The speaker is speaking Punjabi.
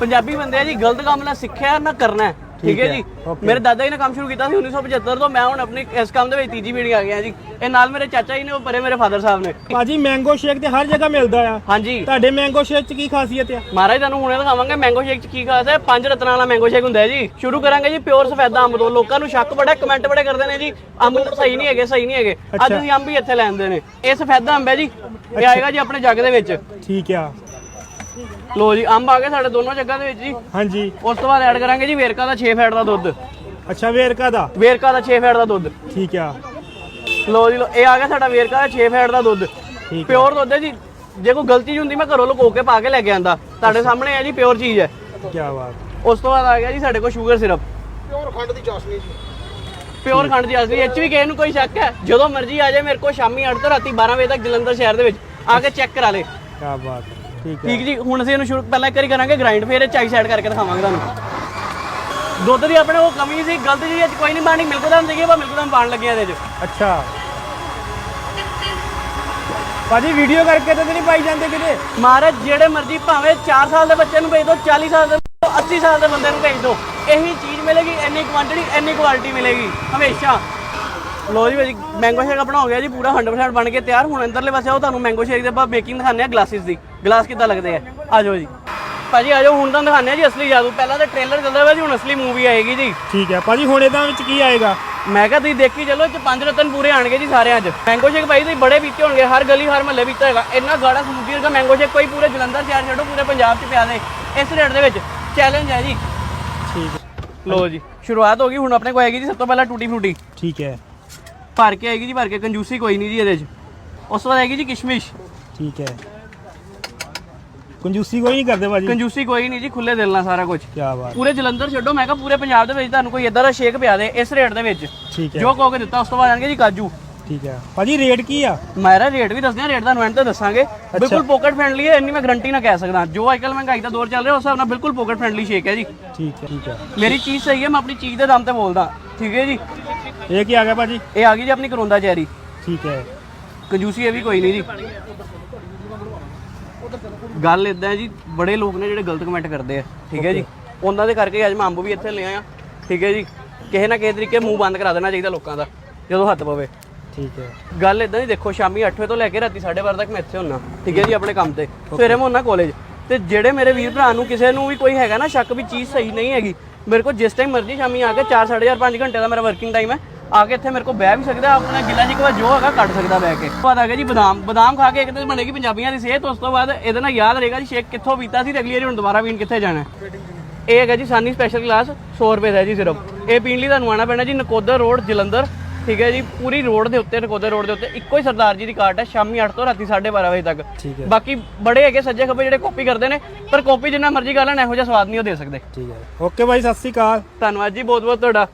ਪੰਜਾਬੀ ਬੰਦੇ ਆ ਜੀ ਗਲਤ ਕੰਮ ਨਾ ਸਿੱਖਿਆ ਨਾ ਕਰਨਾ ਹੈ। ਠੀਕ ਹੈ ਜੀ? okay। ਮੇਰੇ ਦਾਦਾ ਜੀ ਨੇ ਕੰਮ ਸ਼ੁਰੂ ਕੀਤਾ ਸੀ 1975 ਤੋਂ ਮੈਂ ਹੁਣ ਆਪਣੀ ਇਸ ਕੰਮ ਦੇ ਵਿੱਚ ਤੀਜੀ ਪੀੜ੍ਹੀ ਆ ਗਿਆ ਜੀ। ਇਹ ਨਾਲ ਮੇਰੇ ਚਾਚਾ ਜੀ ਨੇ ਉਹ ਪਰੇ ਮੇਰੇ ਫਾਦਰ ਸਾਹਿਬ ਨੇ। ਭਾਜੀ ਮੈਂਗੋ ਸ਼ੇਕ ਤੇ ਹਰ ਜਗ੍ਹਾ ਮਿਲਦਾ ਆ। ਹਾਂਜੀ। ਤੁਹਾਡੇ ਮੈਂਗੋ ਸ਼ੇਕ ਚ ਕੀ ਖਾਸੀਅਤ ਆ? ਮਹਾਰਾਜ ਤੁਹਾਨੂੰ ਹੁਣੇ ਦਿਖਾਵਾਂਗੇ ਮੈਂਗੋ ਸ਼ੇਕ ਚ ਕੀ ਖਾਸ ਹੈ। ਪੰਜ ਰਤਨਾਂ ਵਾਲਾ ਮੈਂਗੋ ਸ਼ੇਕ ਹੁੰਦਾ ਹੈ ਜੀ। ਸ਼ੁਰੂ ਕਰਾਂਗੇ ਜੀ ਪਿਓਰ ਸਫੈਦਾ ਅੰਬ ਤੋਂ। ਲੋਕਾਂ ਨੂੰ ਸ਼ੱਕ ਬੜਾ ਕਮੈਂਟ ਬੜੇ ਕਰਦੇ ਨੇ ਜੀ। ਅੰਬ ਸਹੀ ਨਹੀਂ ਹੈਗੇ ਸਹੀ ਨਹੀਂ ਹੈਗੇ। ਅੱਜ। ਅਸੀਂ ਅੰਬ ਹੀ ਇੱਥੇ ਲੈਂਦੇ ਨੇ। ਇਹ ਸਫੈਦਾ ਅੰਬ ਹੈ ਜੀ। ਇਹ ਆਏਗਾ ਜੀ ਆਪਣੇ ਜੱਗ ਦੇ ਵਿੱਚ। ਠੀਕ ਆ। ਲੋ ਜੀ ਅੰਬ ਆ ਗਏ ਸਾਡੇ ਦੋਨੋਂ ਜੱਗਾਂ ਦੇ ਵਿੱਚ ਜੀ। ਹਾਂਜੀ। ਉਸ ਤੋਂ ਬਾਅਦ ਐਡ ਕਰਾਂਗੇ ਜੀ ਵੇਰਕਾ ਦਾ 6 ਫੈਟ ਦਾ ਦੁੱਧ। ਅੱਛਾ ਵੇਰਕਾ ਦਾ? ਵੇਰਕਾ ਦਾ 6 ਫੈਟ ਦਾ ਦੁੱਧ। ਠੀਕ ਆ। ਲੋ ਜੀ ਲੋ ਇਹ ਆ ਗਿਆ ਸਾਡਾ ਵੇਰਕਾ ਦਾ 6 ਫੈਟ ਦਾ ਦੁੱਧ। ਪਿਓਰ ਦੁੱਧ ਹੈ ਜੀ। ਜੇ ਕੋਈ ਗਲਤੀ ਜੀ ਹੁੰਦੀ ਮੈਂ ਘਰੋਂ ਲੁਕੋ ਕੇ ਪਾ ਕੇ ਲੈ ਕੇ ਆਂਦਾ। ਤੁਹਾਡੇ ਸਾਹਮਣੇ ਹੈ ਜੀ ਪਿਓਰ ਚੀਜ਼ ਹੈ। ਕੀ ਬਾਤ। ਉਸ ਤੋਂ ਬਾਅਦ ਆ ਗਿਆ ਜੀ ਸਾਡੇ ਕੋਲ ਸ਼ੂਗਰ ਸਿਰਪ। ਪਿਓਰ ਖੰਡ ਦੀ ਚਾਸ਼ਨੀ ਜੀ। ਪਿਓਰ ਖੰਡ ਦੀ ਅਸਲੀ ਇਹ 'ਚ ਵੀ ਕਿਸੇ ਨੂੰ ਕੋਈ ਸ਼ੱਕ ਹੈ? ਜਦੋਂ ਮਰਜ਼ੀ ਆ ਜਾਏ ਮੇਰੇ ਕੋਲ ਸ਼ਾਮੀ 8 ਤੋਂ ਰਾਤੀ 12 ਵਜੇ ਤੱਕ ਜਲੰਧਰ ਸ਼ਹਿਰ ਦੇ ਵਿੱਚ। ਆ ਕੇ ਚੈੱਕ ਕਰਾ ਲੇ। ਕੀ ਬਾਤ ਹੈ। ਠੀਕ ਜੀ ਹੁਣ ਅਸੀਂ ਇਹਨੂੰ ਸ਼ੁਰੂ ਪਹਿਲਾਂ ਇੱਕ ਵਾਰੀ ਕਰਾਂਗੇ ਗ੍ਰਾਈਂਡ ਫਿਰ ਇਹ ਚਾਈ ਸਾਈਡ ਕਰਕੇ ਦਿਖਾਵਾਂਗੇ ਤੁਹਾਨੂੰ। ਦੁੱਧ ਦੀ ਆਪਣੇ ਉਹ ਕਮੀ ਸੀ ਗਲਤ ਜੀ 'ਚ ਕੋਈ ਨਹੀਂ ਪਾਣੀ ਮਿਲਕ ਦਾ ਸੀਗੀ ਆਪਾਂ ਮਿਲਕ ਦਾ ਪਾਣ ਲੱਗੇ ਆ ਇਹਦੇ 'ਚ। ਅੱਛਾ। ਭਾਜੀ ਵੀਡੀਓ ਕਰਕੇ ਤਾਂ ਨਹੀਂ ਪਾਈ ਜਾਂਦੇ ਕਿਤੇ? ਮਹਾਰਾਜ ਜਿਹੜੇ ਮਰਜ਼ੀ ਭਾਵੇਂ 4 ਸਾਲ ਦੇ ਬੱਚੇ ਨੂੰ ਭੇਜ ਦਿਓ 40 ਸਾਲ ਦੇ 80 ਸਾਲ ਦੇ ਬੰਦੇ ਨੂੰ ਭੇਜ ਦਿਓ। ਇਹੀ ਚੀਜ਼ ਮਿਲੇਗੀ ਇੰਨੀ ਕੁਆਂਟੀਟੀ ਇੰਨੀ ਕੁਆਲਿਟੀ ਮਿਲੇਗੀ ਹਮੇਸ਼ਾ। ਲੋ ਜੀ ਭਾਜੀ ਮੈਂਗੋ ਸ਼ੇਕ ਆਪਣਾ ਹੋ ਗਿਆ ਜੀ ਪੂਰਾ 100% ਬਣ ਕੇ ਤਿਆਰ। ਹੁਣ ਅੰਦਰਲੇ ਪਾਸੇ ਉਹ ਤੁਹਾਨੂੰ ਮੈਂਗੋ ਸ਼ੇਕ ਦੇ ਆਪਾਂ ਮੇਕਿੰਗ ਦਿਖਾਉਂਦੇ ਆ ਗਲਾਸਿਸ ਦੀ। ਗਲਾਸ ਕਿੱਦਾਂ ਲੱਗਦੇ ਆ? ਆ ਜਾਓ ਜੀ। ਭਾਜੀ ਆ ਜਾਓ ਹੁਣ ਤਾਂ ਦਿਖਾਉਂਦੇ ਆ ਜੀ ਅਸਲੀ ਜਾਦੂ। ਪਹਿਲਾਂ ਤਾਂ ਟ੍ਰੇਲਰ ਚੱਲਦਾ ਹੋਇਆ ਜੀ ਹੁਣ ਅਸਲੀ ਮੂਵੀ ਆਏਗੀ ਜੀ। ਠੀਕ ਹੈ ਭਾਜੀ ਹੁਣ ਇਹਦਾ ਵਿੱਚ ਕੀ ਆਏਗਾ? ਮੈਂ ਕਿਹਾ ਤੁਸੀਂ ਦੇਖੀ ਚੱਲੋ ਇਹ ਚ ਪੰਜ ਰਤਨ ਪੂਰੇ ਆਣਗੇ ਜੀ ਸਾਰਿਆਂ 'ਚ ਮੈਂਗੋ ਸ਼ੇਕ ਭਾਈ ਤੁਸੀਂ ਬੜੇ ਪੀਤੇ ਹੋਣਗੇ ਹਰ ਗਲੀ ਹਰ ਮਹੱਲੇ ਪੀਤਾ ਹੈਗਾ ਇੰਨਾ ਗਾੜਾ ਸਮੂਦੀ ਵਰਗਾ ਮੈਂਗੋ ਸ਼ੇਕ ਕੋਈ ਪੂਰੇ ਜਲੰਧਰ ਸ਼ਹਿਰ ਛੱਡੋ ਪੂਰੇ ਪੰਜਾਬ 'ਚ ਪਿਆ ਦੇ। ਇਸ ਰੇਟ ਦੇ ਵਿੱਚ ਚੈਲੰਜ ਹੈ ਜੀ। ਠੀਕ ਲੋ ਜੀ ਸ਼ੁਰੂਆਤ ਹੋ ਗਈ ਹੁਣ ਆਪਣੇ ਕੋਲ ਆਏਗੀ ਜੀ ਸਭ ਤੋਂ ਪਹਿਲਾਂ ਟੂਟੀ ਫਰੂਟੀ। ਠੀਕ ਹੈ। ਭਰ ਕੇ ਆਏਗੀ ਜੀ ਭਰ ਕੇ ਕੰਜੂਸੀ ਕੋਈ ਨਹੀਂ ਜੀ ਇਹਦੇ 'ਚ। ਉਸ ਤੋਂ ਬਾਅਦ ਆਏਗੀ ਜੀ ਕਿਸ਼ਮਿਸ਼। ਠੀਕ ਹੈ। ਕੰਜੂਸੀ ਕੋਈ ਨਹੀਂ ਕਰਦੇ ਭਾਜੀ। ਕੰਜੂਸੀ ਕੋਈ ਨਹੀਂ ਜੀ ਖੁੱਲੇ ਦਿਲ ਨਾਲ ਸਾਰਾ ਕੁਝ ਕੀ ਬਾਤ ਪੂਰੇ ਜਲੰਧਰ ਛੱਡੋ ਮੈਂ ਕਿਹਾ ਪੂਰੇ ਪੰਜਾਬ ਦੇ ਵਿੱਚ ਤੁਹਾਨੂੰ ਕੋਈ ਇਦਾਂ ਦਾ ਸ਼ੇਕ ਪਿਆ ਦੇ ਇਸ ਰੇਟ ਦੇ ਵਿੱਚ। ਠੀਕ ਹੈ। ਜੋ ਕਹੋਗੇ ਦਿੱਤਾ ਉਸ ਤੋਂ ਬਾਅਦ ਆਣਗੇ ਜੀ ਕਾਜੂ। ਠੀਕ ਹੈ। ਭਾਜੀ ਰੇਟ ਕੀ ਆ? ਮੇਰਾ ਰੇਟ ਵੀ ਦੱਸਦੇ ਆ ਰੇਟ ਤੁਹਾਨੂੰ ਐਂਡ ਤੇ ਦੱਸਾਂਗੇ। ਬਿਲਕੁਲ ਪੋਕਟ ਫ੍ਰੈਂਡਲੀ ਹੈ ਇੰਨੀ ਮੈਂ ਗਰੰਟੀ ਨਾ ਕਹਿ ਸਕਦਾ। ਜੋ ਅੱਜਕੱਲ ਮਹਿੰਗਾਈ ਦਾ ਦੌਰ ਚੱਲ ਰਿਹਾ ਉਸ ਹਿਸਾਬ ਨਾਲ ਬਿਲਕੁਲ ਪੋਕਟ ਫ੍ਰੈਂਡਲੀ ਸ਼ੇਕ ਹੈ ਜੀ। ਠੀਕ ਹੈ ਠੀਕ ਹੈ। ਮੇਰੀ ਚੀਜ਼ ਸਹੀ ਹੈ ਮੈਂ ਆਪਣੀ ਚੀਜ਼ ਦੇ ਦਮ ਤੇ ਬੋਲਦਾ। ਠੀਕ ਹੈ ਜੀ। ਇਹ ਕੀ ਆ ਗਿਆ ਭਾਜੀ? ਇਹ ਆ ਗਈ ਜੀ ਆਪਣੀ ਕਰੋਂਦਾ ਚੈਰੀ। ਠੀਕ ਹੈ। ਕੰਜੂਸੀ ਇਹ ਵੀ ਕੋਈ ਨਹੀਂ ਜੀ। ਗੱਲ ਇਦਾਂ ਜੀ ਬੜੇ ਲੋਕ ਨੇ ਜਿਹੜੇ ਗਲਤ ਕਮੈਂਟ ਕਰਦੇ ਆ ਠੀਕ ਹੈ ਜੀ। ਉਹਨਾਂ ਦੇ ਕਰਕੇ ਅੱਜ ਮੈਂ ਅੰਬ ਵੀ ਇੱਥੇ ਲਿਆ ਆ ਠੀਕ ਹੈ ਜੀ। ਕਿਸੇ ਨਾ ਕਿਸੇ ਤਰੀਕੇ ਮੂੰਹ ਬੰਦ ਕਰਾ ਦੇਣਾ ਚਾਹੀਦਾ ਲੋਕਾਂ ਦਾ ਜਦੋਂ ਹੱਥ ਪਵੇ। ਠੀਕ ਹੈ। ਗੱਲ ਇਦਾਂ ਦੀ ਦੇਖੋ ਸ਼ਾਮੀ 8 ਵਜੇ ਤੋਂ ਲੈ ਕੇ ਰਾਤੀ 12:30 ਤੱਕ ਮੈਂ ਇੱਥੇ ਹੁੰਨਾ ਠੀਕ ਹੈ ਜੀ ਆਪਣੇ ਕੰਮ ਤੇ। ਸਵੇਰੇ ਮੈਂ ਹੁੰਨਾ ਕਾਲਜ ਤੇ ਜਿਹੜੇ ਮੇਰੇ ਵੀਰ ਭਰਾ ਨੂੰ ਕਿਸੇ ਨੂੰ ਵੀ ਕੋਈ ਹੈਗਾ ਨਾ ਸ਼ੱਕ ਵੀ ਚੀਜ਼ ਸਹੀ ਨਹੀਂ ਹੈਗੀ ਮੇਰੇ ਕੋਲ ਜਿਸ ਟਾਈਮ ਮਰਜ਼ੀ ਸ਼ਾਮੀ ਆ ਕੇ 4 4.5 5 ਘੰਟੇ ਦਾ ਮੇਰਾ ਵਰਕਿੰਗ ਟਾਈਮ ਹੈ। ਆ ਕੇ ਇੱਥੇ ਮੇਰੇ ਕੋਲ ਬਹਿ ਵੀ ਸਕਦਾ, ਆਪਣਾ ਗਿੱਲਾ ਜੀ ਕੋਲ ਜੋ ਹੈਗਾ ਕੱਢ ਸਕਦਾ ਬਹਿ ਕੇ। ਉਸ ਤੋਂ ਬਾਅਦ ਆ ਗਿਆ ਜੀ ਬਦਾਮ। ਬਦਾਮ ਖਾ ਕੇ ਇੱਕ ਤੇ ਬਣੇਗੀ ਪੰਜਾਬੀਆਂ ਦੀ ਸਿਹਤ, ਉਸ ਤੋਂ ਬਾਅਦ ਇਹਦੇ ਨਾਲ ਯਾਦ ਰਹੇਗਾ ਜੀ ਸ਼ੇਕ ਕਿੱਥੋਂ ਪੀਤਾ ਸੀ ਤੇ ਅਗਲੀ ਵਾਰੀ ਹੁਣ ਦੁਬਾਰਾ ਪੀਣ ਕਿੱਥੇ ਜਾਣਾ ਇਹ ਹੈਗਾ ਜੀ ਸਾਨੀ ਸਪੈਸ਼ਲ ਕਲਾਸ 100 ਰੁਪਏ ਦਾ ਜੀ ਸਿਰਫ। ਇਹ ਪੀਣ ਲਈ ਤੁਹਾਨੂੰ ਆਣਾ ਪੈਣਾ ਜੀ ਨਕੋਦਰ ਰੋਡ, ਜਲੰਧਰ। ਠੀਕ ਹੈ ਜੀ ਪੂਰੀ ਰੋਡ ਦੇ ਉੱਤੇ ਨਕੋਦਰ ਰੋਡ ਦੇ ਉੱਤੇ ਇੱਕੋ ਹੀ ਸਰਦਾਰ ਜੀ ਦੀ ਕਾਰਟ ਹੈ ਸ਼ਾਮੀ 8 ਤੋਂ ਰਾਤੀ 12:30 ਵਜੇ ਤੱਕ। ਠੀਕ ਹੈ। ਬਾਕੀ ਬੜੇ ਹੈਗੇ ਸੱਜੇ ਖੱਬੇ ਜਿਹੜੇ ਕਾਪੀ ਕਰਦੇ ਨੇ ਪਰ ਕਾਪੀ ਜਿੰਨਾ ਮਰਜ਼ੀ ਕਰ ਲੈਣ ਇਹੋ ਜਿਹਾ ਸਵਾਦ ਨਹੀਂ ਉਹ ਦੇ ਸਕਦੇ। ਠੀਕ ਹੈ। ਓਕੇ ਭਾਈ ਸਤਿ ਸ਼੍ਰੀ ਅਕਾਲ। ਧੰਨਵਾਦ ਜੀ ਬਹੁਤ ਬਹੁਤ ਤੁਹਾਡਾ।